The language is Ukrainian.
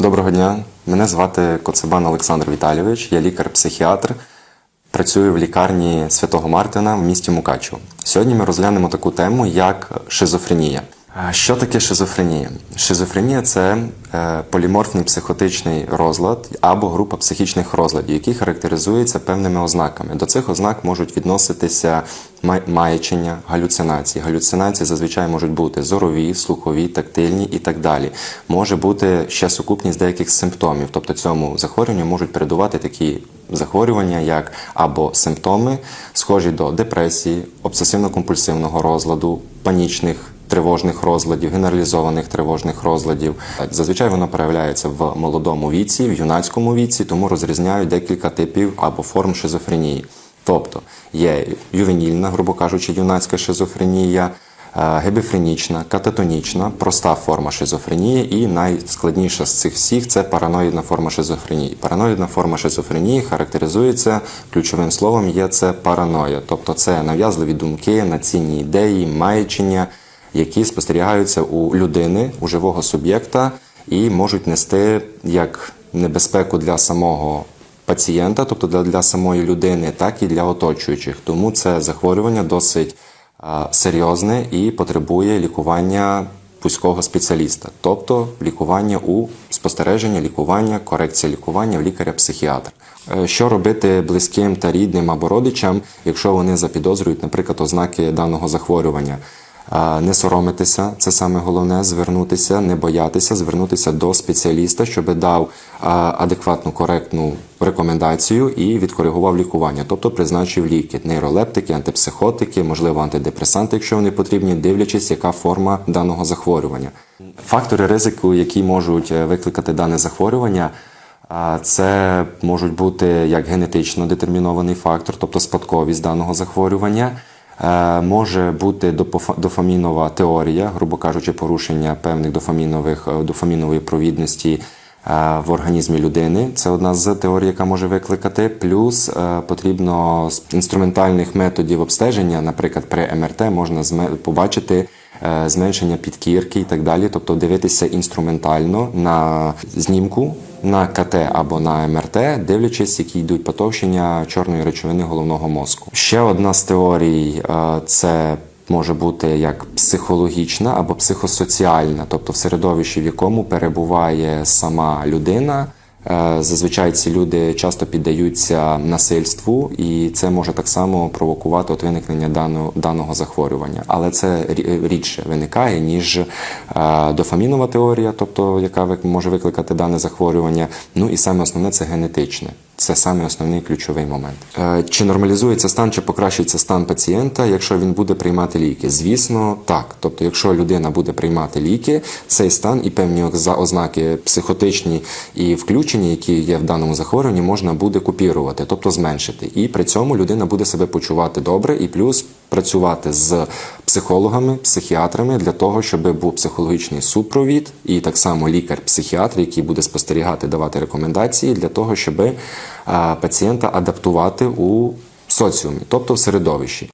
Доброго дня, мене звати Коцебан Олександр Віталійович, я лікар-психіатр. Працюю в лікарні Святого Мартина в місті Мукачево. Сьогодні ми розглянемо таку тему, як шизофренія. Що таке шизофренія? Шизофренія це е, поліморфний психотичний розлад або група психічних розладів, які характеризуються певними ознаками. До цих ознак можуть відноситися маячення, галюцинації. Галюцинації зазвичай можуть бути зорові, слухові, тактильні і так далі. Може бути ще сукупність деяких симптомів, тобто цьому захворюванню можуть передувати такі захворювання, як або симптоми, схожі до депресії, обсесивно-компульсивного розладу, панічних тривожних розладів, генералізованих тривожних розладів. Зазвичай воно проявляється в молодому віці, в юнацькому віці, тому розрізняють декілька типів або форм шизофренії. Тобто є ювенільна, грубо кажучи, юнацька шизофренія, е, гебефренічна, кататонічна, проста форма шизофренії, і найскладніша з цих всіх це параноїдна форма шизофренії. Параноїдна форма шизофренії характеризується ключовим словом є це параноя, тобто це нав'язливі думки, націнні ідеї, маячення, які спостерігаються у людини, у живого суб'єкта, і можуть нести як небезпеку для самого пацієнта, тобто для, для самої людини, так і для оточуючих. Тому це захворювання досить серйозне і потребує лікування вузького спеціаліста, тобто лікування у спостереження, лікування, корекція лікування в лікаря-психіатра. Е, Що робити близьким та рідним або родичам, якщо вони запідозрюють, наприклад, ознаки даного захворювання? Не соромитися, це саме головне, звернутися, не боятися, звернутися до спеціаліста, щоб дав адекватну, коректну рекомендацію і відкоригував лікування, тобто призначив ліки, нейролептики, антипсихотики, можливо, антидепресанти, якщо вони потрібні, дивлячись, яка форма даного захворювання. Фактори ризику, які можуть е, викликати дане захворювання. Це можуть бути як генетично детермінований фактор, тобто спадковість даного захворювання. Е, Може бути дофамінова теорія, грубо кажучи, порушення певних дофамінових е, дофамінової провідності в організмі людини. Це одна з теорій, яка може викликати. Плюс е, потрібно з інструментальних методів обстеження, наприклад, при МРТ можна побачити е, зменшення підкірки і так далі, тобто дивитися інструментально на знімку. На КТ або на МРТ, дивлячись, які йдуть потовщення чорної речовини головного мозку. Ще одна з теорій е, це може бути як психологічна або психосоціальна, тобто в середовищі, в якому перебуває сама людина. Е, Зазвичай ці люди часто піддаються насильству, і це може так само провокувати от виникнення даного, даного захворювання. Але це рідше виникає, ніж е, дофамінова теорія, тобто яка може викликати дане захворювання. Ну і саме основне це генетичне. Це саме основний ключовий момент. Е, Чи нормалізується стан, чи покращується стан пацієнта, якщо він буде приймати ліки? Звісно, так. Тобто, якщо людина буде приймати ліки, цей стан і певні озна- ознаки психотичні і включені, які є в даному захворюванні, можна буде купірувати, тобто зменшити. І при цьому людина буде себе почувати добре, і плюс працювати з психологами, психіатрами для того, щоб був психологічний супровід, і так само лікар-психіатр, який буде спостерігати, давати рекомендації для того, щоб пацієнта адаптувати у соціумі, тобто в середовищі.